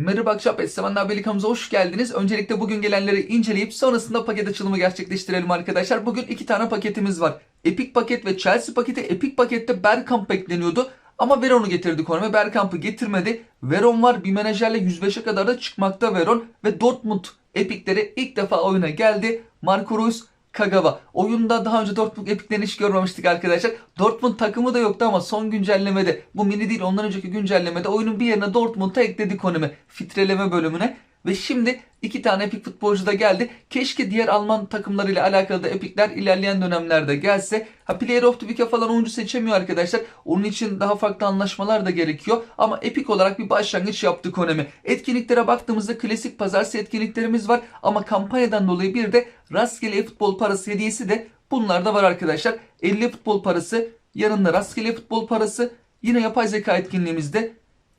Merhaba akşam Essemanlar Belikamıza hoş geldiniz. Öncelikle bugün gelenleri inceleyip sonrasında paket açılımı gerçekleştirelim arkadaşlar. Bugün iki tane paketimiz var. Epic paket ve Chelsea paketi. Epic pakette Bergkamp bekleniyordu. Ama Veron'u getirdi konuma. Bergkamp'ı getirmedi. Veron var. Bir menajerle 105'e kadar da çıkmakta Veron. Ve Dortmund Epic'leri ilk defa oyuna geldi. Marco Reus Kagawa. Oyunda daha önce Dortmund Epic'lerini hiç görmemiştik arkadaşlar. Dortmund takımı da yoktu ama son güncellemede bu mini değil ondan önceki güncellemede oyunun bir yerine Dortmund'a ekledi konumi. Filtreleme bölümüne. Ve şimdi iki tane Epic futbolcu da geldi. Keşke diğer Alman takımlarıyla alakalı da Epic'ler ilerleyen dönemlerde gelse. Ha Player of the Week'e falan oyuncu seçemiyor arkadaşlar. Onun için daha farklı anlaşmalar da gerekiyor. Ama Epic olarak bir başlangıç yaptı Konami. Etkinliklere baktığımızda klasik pazartesi etkinliklerimiz var. Ama kampanyadan dolayı bir de rastgele futbol parası hediyesi de bunlarda var arkadaşlar. 50 futbol parası, yanında rastgele futbol parası, yine yapay zeka etkinliğimizde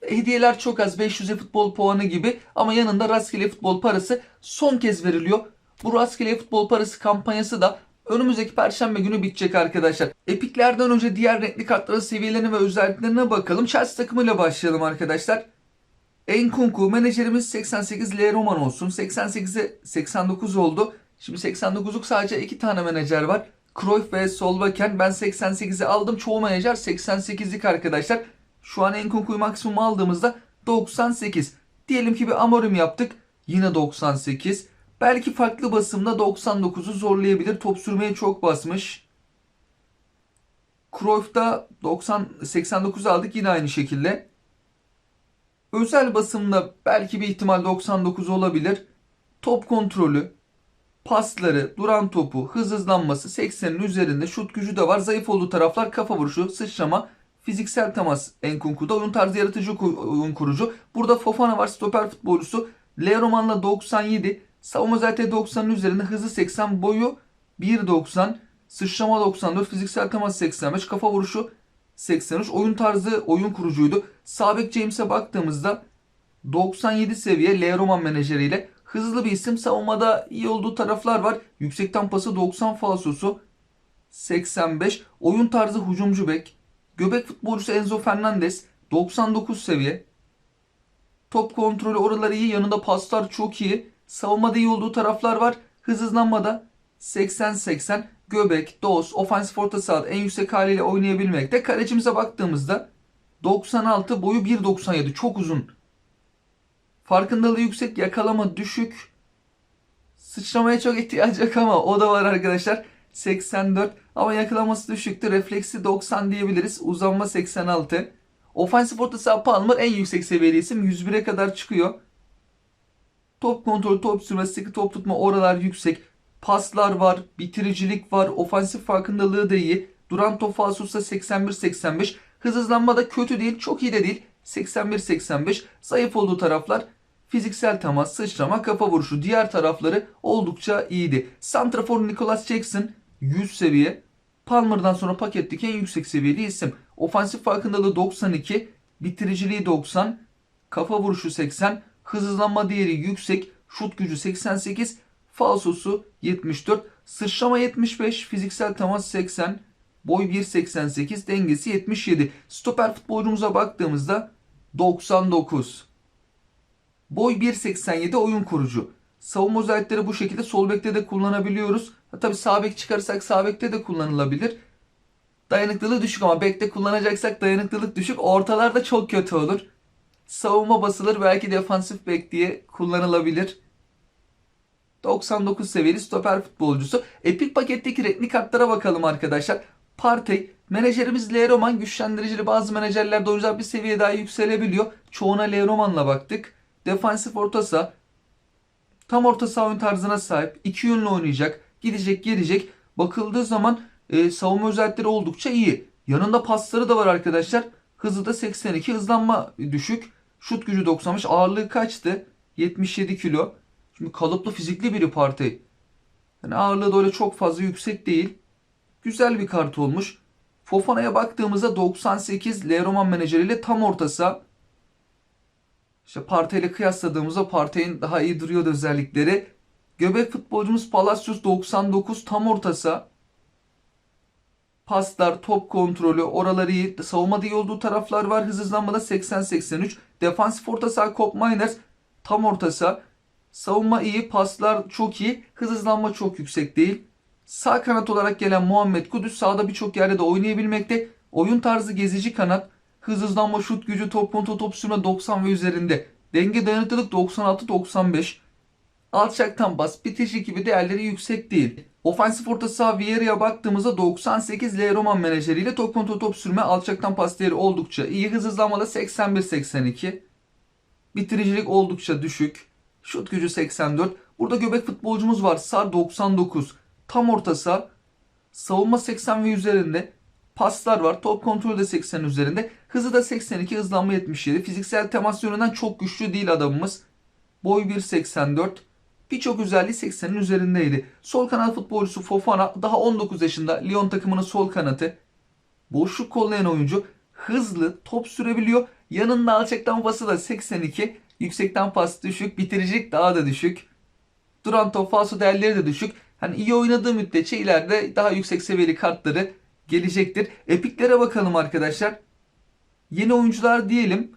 hediyeler çok az 500 futbol puanı gibi ama yanında rastgele futbol parası son kez veriliyor. Bu rastgele futbol parası kampanyası da önümüzdeki perşembe günü bitecek arkadaşlar. Epiklerden önce diğer renkli kartların seviyelerine ve özelliklerine bakalım. Chelsea takımıyla başlayalım arkadaşlar. Enkunku menajerimiz 88 L Roman olsun. 88'e 89 oldu. Şimdi 89'luk sadece 2 tane menajer var. Cruyff ve Solbakken. Ben 88'i aldım. Çoğu menajer 88'lik arkadaşlar. Şu an Enkunku'yu maksimum aldığımızda 98. Diyelim ki bir Amorim yaptık. Yine 98. Belki farklı basımda 99'u zorlayabilir. Top sürmeye çok basmış. Cruyff'da 90 89 aldık yine aynı şekilde. Özel basımda belki bir ihtimal 99 olabilir. Top kontrolü, pasları, duran topu, hız hızlanması 80'in üzerinde şut gücü de var. Zayıf olduğu taraflar kafa vuruşu, sıçrama, fiziksel temas Enkunku'da. Oyun tarzı yaratıcı oyun kurucu. Burada Fofana var stoper futbolcusu. Leo Roman'la 97. Savunma zaten 90'ın üzerinde hızı 80 boyu 1.90. Sıçrama 94. Fiziksel temas 85. Kafa vuruşu 83. Oyun tarzı oyun kurucuydu. Sabek James'e baktığımızda 97 seviye Leo Roman menajeriyle hızlı bir isim. Savunmada iyi olduğu taraflar var. Yüksekten pası 90 falsosu 85. Oyun tarzı hücumcu bek. Göbek futbolcusu Enzo Fernandez 99 seviye. Top kontrolü oraları iyi. Yanında paslar çok iyi. Savunmada iyi olduğu taraflar var. Hız hızlanmada 80-80. Göbek, dos, ofansif orta sahada en yüksek haliyle oynayabilmekte. Kalecimize baktığımızda 96 boyu 1.97 çok uzun. Farkındalığı yüksek, yakalama düşük. Sıçramaya çok ihtiyacı yok ama o da var arkadaşlar. 84 ama yakalaması düşüktü. Refleksi 90 diyebiliriz. Uzanma 86. Ofansif orta saha Palmer en yüksek seviyeli isim. 101'e kadar çıkıyor. Top kontrolü, top sürmesi, sıkı top tutma oralar yüksek. Paslar var, bitiricilik var, ofansif farkındalığı da iyi. Duran top falsosu 81-85. Hız hızlanma da kötü değil, çok iyi de değil. 81-85. Zayıf olduğu taraflar fiziksel temas, sıçrama, kafa vuruşu. Diğer tarafları oldukça iyiydi. Santrafor Nicholas Jackson 100 seviye. Palmer'dan sonra paketteki en yüksek seviyeli isim. Ofansif farkındalığı 92, bitiriciliği 90, kafa vuruşu 80, hız hızlanma değeri yüksek, şut gücü 88, falsosu 74, sıçrama 75, fiziksel temas 80, boy 1.88, dengesi 77. Stoper futbolcumuza baktığımızda 99. Boy 1.87 oyun kurucu. Savunma özellikleri bu şekilde sol bekte de kullanabiliyoruz. Ha, tabii sağ bek çıkarırsak sağ bekte de kullanılabilir. Dayanıklılığı düşük ama bekte kullanacaksak dayanıklılık düşük. Ortalarda çok kötü olur. Savunma basılır belki defansif bek diye kullanılabilir. 99 seviyeli stoper futbolcusu. Epic paketteki renkli kartlara bakalım arkadaşlar. Partey, menajerimiz L Roman güçlendiricili bazı menajerlerde oyuncular bir seviye daha yükselebiliyor. Çoğuna L Roman'la baktık. Defansif orta saha. Tam orta saha oyun tarzına sahip. iki yönlü oynayacak. Gidecek gelecek. Bakıldığı zaman e, savunma özellikleri oldukça iyi. Yanında pasları da var arkadaşlar. Hızı da 82. Hızlanma düşük. Şut gücü 95. Ağırlığı kaçtı? 77 kilo. Şimdi kalıplı fizikli biri Partey. Yani ağırlığı da öyle çok fazla yüksek değil. Güzel bir kart olmuş. Fofana'ya baktığımızda 98 L Roman menajeriyle tam ortası. İşte Partey ile kıyasladığımızda Partey'in daha iyi duruyordu özellikleri. Göbek futbolcumuz Palacios 99 tam ortası. Paslar, top kontrolü, oraları iyi. Savunmada iyi olduğu taraflar var. Hız hızlanmada 80-83. Defansif orta saha Kop Miners Tam orta saha. Savunma iyi, paslar çok iyi, hız hızlanma çok yüksek değil. Sağ kanat olarak gelen Muhammed Kudüs sağda birçok yerde de oynayabilmekte. Oyun tarzı gezici kanat, hız hızlanma, şut gücü, top kontrol, top sürme 90 ve üzerinde. Denge dayanıklılık 96-95. Alçaktan bas, bitişi gibi değerleri yüksek değil. Ofansif orta saha Vieira'ya baktığımızda 98 L Roman menajeriyle top kontrol, top sürme, alçaktan pas değeri oldukça iyi. Hız hızlanmada 81-82. Bitiricilik oldukça düşük. Şut gücü 84. Burada göbek futbolcumuz var. Sar 99. Tam orta saha. Savunma 80 ve üzerinde. Paslar var. Top kontrolü de 80 üzerinde. Hızı da 82. Hızlanma 77. Fiziksel temas yönünden çok güçlü değil adamımız. Boy 1.84. Birçok özelliği 80'in üzerindeydi. Sol kanat futbolcusu Fofana daha 19 yaşında. Lyon takımının sol kanatı. Boşluk kollayan oyuncu. Hızlı, top sürebiliyor. Yanında alçaktan pası da 82. Yüksekten pas düşük. Bitiricilik daha da düşük. Duran top falso değerleri de düşük. Hani iyi oynadığı müddetçe ileride daha yüksek seviyeli kartları gelecektir. Epiklere bakalım arkadaşlar. Yeni oyuncular diyelim.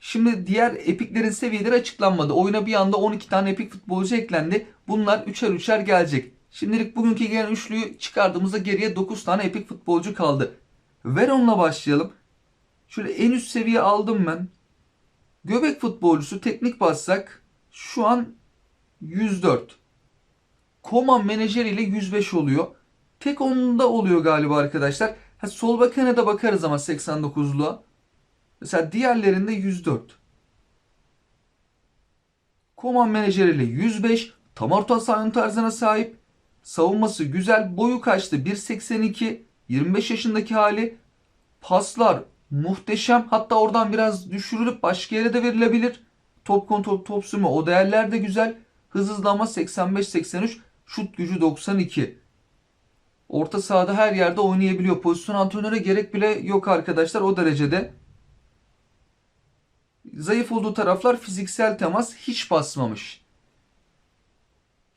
Şimdi diğer epiklerin seviyeleri açıklanmadı. Oyuna bir anda 12 tane epik futbolcu eklendi. Bunlar üçer üçer gelecek. Şimdilik bugünkü gelen üçlüyü çıkardığımızda geriye 9 tane epik futbolcu kaldı. Veron'la başlayalım. Şöyle en üst seviye aldım ben. Göbek futbolcusu teknik bassak şu an 104. Koman menajeriyle 105 oluyor. Tek onda oluyor galiba arkadaşlar. Ha, sol bakana da bakarız ama 89'luğa. Mesela diğerlerinde 104. Koman menajeriyle 105. Tam orta saha tarzına sahip. Savunması güzel. Boyu kaçtı? 1.82. 25 yaşındaki hali. Paslar muhteşem. Hatta oradan biraz düşürülüp başka yere de verilebilir. Top kontrol, top sürme o değerler de güzel. Hız hızlanma 85-83. Şut gücü 92. Orta sahada her yerde oynayabiliyor. Pozisyon antrenöre gerek bile yok arkadaşlar o derecede. Zayıf olduğu taraflar fiziksel temas hiç basmamış.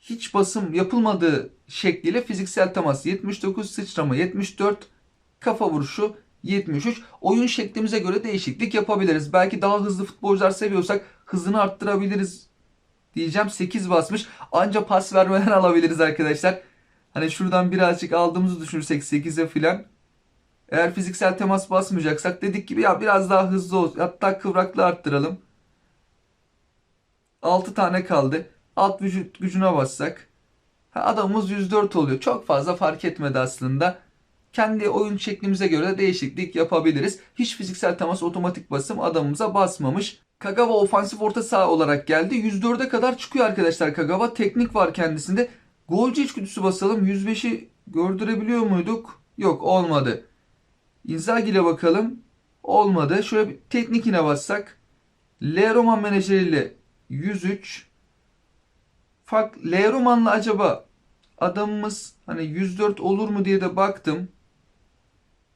Hiç basım yapılmadığı şekliyle fiziksel temas 79 sıçrama 74 kafa vuruşu 73. Oyun şeklimize göre değişiklik yapabiliriz. Belki daha hızlı futbolcular seviyorsak hızını arttırabiliriz diyeceğim. 8 basmış. Anca pas vermeden alabiliriz arkadaşlar. Hani şuradan birazcık aldığımızı düşünürsek 8'e filan. Eğer fiziksel temas basmayacaksak dedik gibi ya biraz daha hızlı olsun. Hatta kıvraklığı arttıralım. 6 tane kaldı. Alt vücut gücüne bassak. Adamımız 104 oluyor. Çok fazla fark etmedi aslında. Kendi oyun şeklimize göre de değişiklik yapabiliriz. Hiç fiziksel temas otomatik basım adamımıza basmamış. Kagawa ofansif orta saha olarak geldi. 104'e kadar çıkıyor arkadaşlar Kagawa. Teknik var kendisinde. Golcü içgüdüsü basalım. 105'i gördürebiliyor muyduk? Yok olmadı. Inzaghi ile bakalım. Olmadı. Şöyle bir teknikine bassak. L Roman menajeriyle 103. Fark L Roman'la acaba adamımız hani 104 olur mu diye de baktım.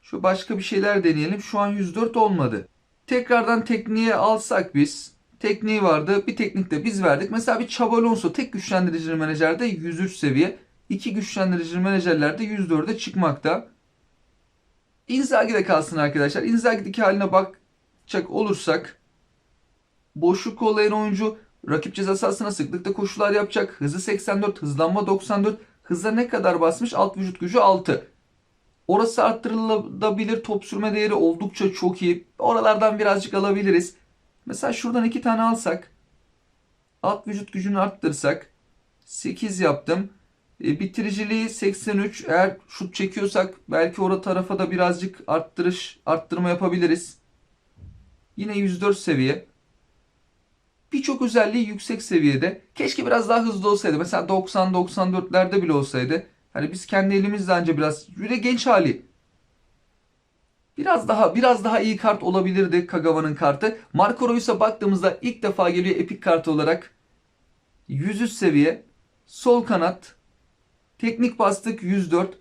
Şu başka bir şeyler deneyelim. Şu an 104 olmadı. Tekrardan tekniğe alsak biz. Tekniği vardı. Bir teknik de biz verdik. Mesela bir Xabi Alonso tek güçlendirici menajerde 103 seviye. iki güçlendirici menajerlerde 104'e çıkmakta. Inzaghi'de kalsın arkadaşlar. Inzaghi'deki haline bakacak olursak boşluk kollayan oyuncu rakip ceza sahasına sıklıkla koşular yapacak. Hızı 84, hızlanma 94. Hıza ne kadar basmış? Alt vücut gücü 6. Orası arttırılabilir. Top sürme değeri oldukça çok iyi. Oralardan birazcık alabiliriz. Mesela şuradan iki tane alsak. Alt vücut gücünü arttırsak. 8 yaptım. E, bitiriciliği 83. Eğer şut çekiyorsak belki orada tarafa da birazcık arttırış, arttırma yapabiliriz. Yine 104 seviye. Birçok özelliği yüksek seviyede. Keşke biraz daha hızlı olsaydı. Mesela 90-94'lerde bile olsaydı. Hani biz kendi elimizle anca biraz bir genç hali. Biraz daha biraz daha iyi kart olabilirdi Kagawa'nın kartı. Marco Reus'a baktığımızda ilk defa geliyor epik kartı olarak. 103 seviye. Sol kanat. Teknik bastık 104.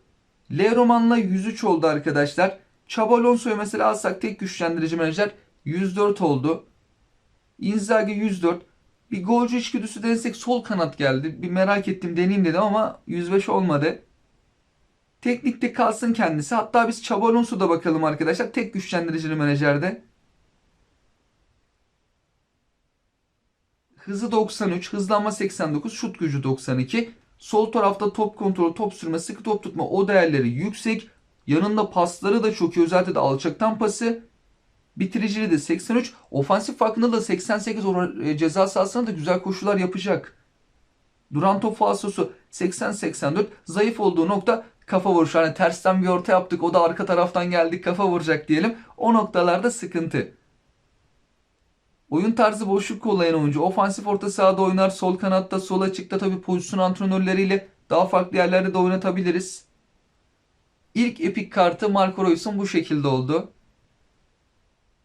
L Roman'la 103 oldu arkadaşlar. Xabi Alonso'yu mesela alsak tek güçlendirici menajer 104 oldu. Inzaghi 104. Bir golcü içgüdüsü denesek sol kanat geldi. Bir merak ettim deneyeyim dedim ama 105 olmadı. Teknikte kalsın kendisi. Hatta biz Xabi Alonso'da bakalım arkadaşlar. Tek güçlendiricili menajerde. Hızı 93, hızlanma 89, şut gücü 92. Sol tarafta top kontrolü, top sürme, sıkı top tutma o değerleri yüksek. Yanında pasları da çok iyi. Özellikle de alçaktan pası. Bitiriciliği de 83. Ofansif farkında da 88 or- e, ceza sahasına da güzel koşular yapacak. Duran top falsosu 80-84. Zayıf olduğu nokta kafa vuruşu. Hani tersten bir orta yaptık. O da arka taraftan geldik kafa vuracak diyelim. O noktalarda sıkıntı. Oyun tarzı boşluk kollayan oyuncu. Ofansif orta sahada oynar. Sol kanatta, sol açıkta tabii pozisyon antrenörleriyle daha farklı yerlerde de oynatabiliriz. İlk epik kartı Marco Reus'un bu şekilde oldu.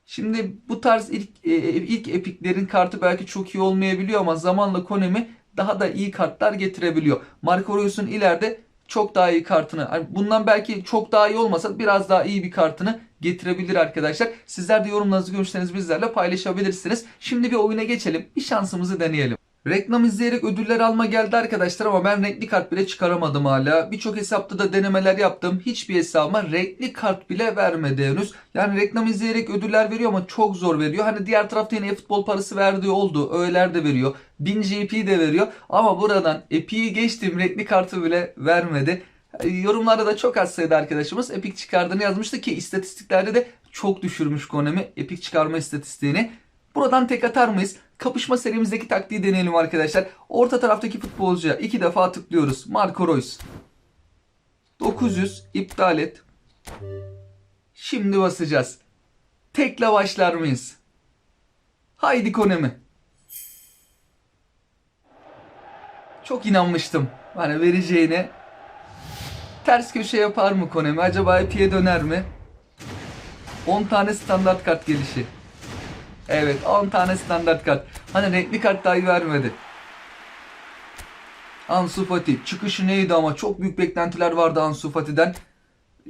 Şimdi bu tarz ilk e, ilk epiklerin kartı belki çok iyi olmayabiliyor ama zamanla Konami daha da iyi kartlar getirebiliyor. Marco Reus'un ileride çok daha iyi kartını, hani bundan belki çok daha iyi olmasa biraz daha iyi bir kartını getirebilir arkadaşlar. Sizler de yorumlarınızı, görüşlerinizi bizlerle paylaşabilirsiniz. Şimdi bir oyuna geçelim. Bir şansımızı deneyelim. Reklam izleyerek ödüller alma geldi arkadaşlar ama ben renkli kart bile çıkaramadım hala. Birçok hesapta da denemeler yaptım. Hiçbir hesabıma renkli kart bile vermedi henüz. Yani reklam izleyerek ödüller veriyor ama çok zor veriyor. Hani diğer tarafta yine futbol parası verdiği oldu. Öğeler de veriyor. 1000 GP de veriyor. Ama buradan Epic'i geçtim renkli kartı bile vermedi. Yorumlarda da çok az sayıda arkadaşımız Epic çıkardığını yazmıştı ki istatistiklerde de çok düşürmüş Konami Epic çıkarma istatistiğini. Buradan tek atar mıyız? Kapışma serimizdeki taktiği deneyelim arkadaşlar. Orta taraftaki futbolcuya iki defa tıklıyoruz. Marco Reus. 900 iptal et. Şimdi basacağız. Tekle başlar mıyız? Haydi Konami. Çok inanmıştım. Hani vereceğine. Ters köşe yapar mı Konami? Acaba ipiye döner mi? 10 tane standart kart gelişi. Evet 10 tane standart kart. Hani renkli kart dahi vermedi. Ansu Fati. Çıkışı neydi ama çok büyük beklentiler vardı Ansu Fati'den.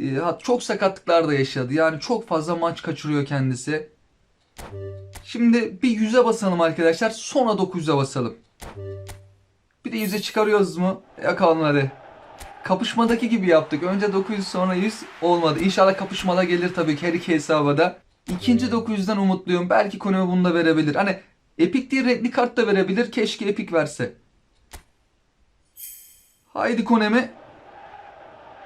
Ee, çok sakatlıklar da yaşadı. Yani çok fazla maç kaçırıyor kendisi. Şimdi bir 100'e basalım arkadaşlar. Sonra 900'e basalım. Bir de 100'e çıkarıyoruz mu? Yakalım hadi. Kapışmadaki gibi yaptık. Önce 900 sonra 100 olmadı. İnşallah kapışmada gelir tabii ki her iki hesaba da. İkinci 900'den umutluyum. Belki Konami bunu da verebilir. Hani Epic değil renkli kart da verebilir. Keşke Epic verse. Haydi Konami.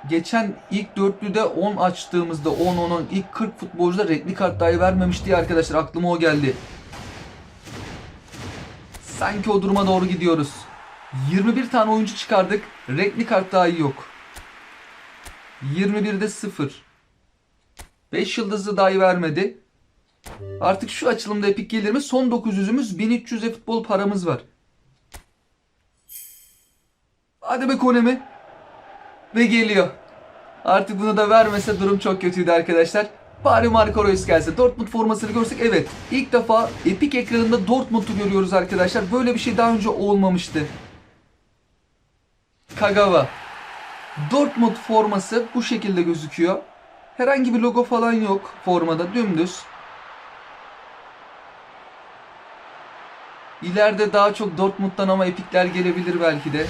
Geçen ilk dörtlüde 10 açtığımızda 10 10 ilk 40 futbolcuda renkli kart dahi vermemişti ya arkadaşlar. Aklıma o geldi. Sanki o duruma doğru gidiyoruz. 21 tane oyuncu çıkardık. Renkli kart dahi yok. 21'de 0. 5 yıldızlı dahi vermedi. Artık şu açılımda epik gelir mi? Son 900'ümüz 1300'e futbol paramız var. Hadi be Konemi. Ve geliyor. Artık bunu da vermese durum çok kötüydü arkadaşlar. Bari Marco Reus gelse. Dortmund formasını görsek evet. İlk defa epik ekranında Dortmund'u görüyoruz arkadaşlar. Böyle bir şey daha önce olmamıştı. Kagawa. Dortmund forması bu şekilde gözüküyor. Herhangi bir logo falan yok formada dümdüz. İleride daha çok Dortmund'dan ama epikler gelebilir belki de.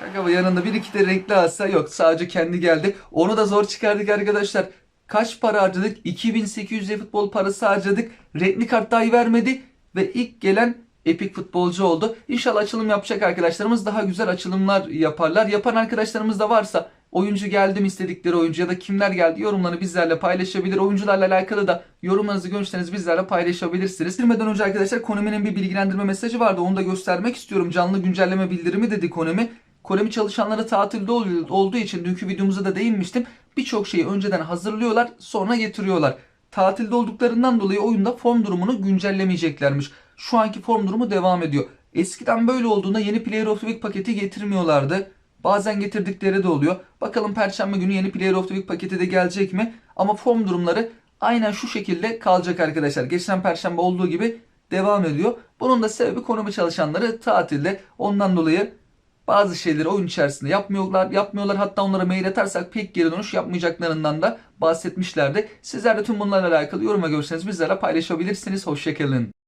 Kagawa yanında bir iki de renkli alsa yok sadece kendi geldi. Onu da zor çıkardık arkadaşlar. Kaç para harcadık? 2800 futbol parası harcadık. Renkli kart dahi vermedi. Ve ilk gelen epik futbolcu oldu. İnşallah açılım yapacak arkadaşlarımız daha güzel açılımlar yaparlar. Yapan arkadaşlarımız da varsa oyuncu geldi mi istedikleri oyuncu ya da kimler geldi yorumlarını bizlerle paylaşabilir. Oyuncularla alakalı da yorumlarınızı görüşlerinizi bizlerle paylaşabilirsiniz. Girmeden önce arkadaşlar Konami'nin bir bilgilendirme mesajı vardı. Onu da göstermek istiyorum. Canlı güncelleme bildirimi dedi Konami. Konami çalışanları tatilde olduğu için dünkü videomuzda da değinmiştim. Birçok şeyi önceden hazırlıyorlar sonra getiriyorlar. Tatilde olduklarından dolayı oyunda form durumunu güncellemeyeceklermiş. Şu anki form durumu devam ediyor. Eskiden böyle olduğunda yeni Player of the Week paketi getirmiyorlardı. Bazen getirdikleri de oluyor. Bakalım Perşembe günü yeni Player of the Week paketi de gelecek mi? Ama form durumları aynen şu şekilde kalacak arkadaşlar. Geçen Perşembe olduğu gibi devam ediyor. Bunun da sebebi Konami çalışanları tatilde. Ondan dolayı bazı şeyleri oyun içerisinde yapmıyorlar. Yapmıyorlar. Hatta onlara mail atarsak pek geri dönüş yapmayacaklarından da bahsetmişlerdi. Sizler de tüm bunlarla alakalı yorum ve görüşlerinizi bizlerle paylaşabilirsiniz. Hoşçakalın.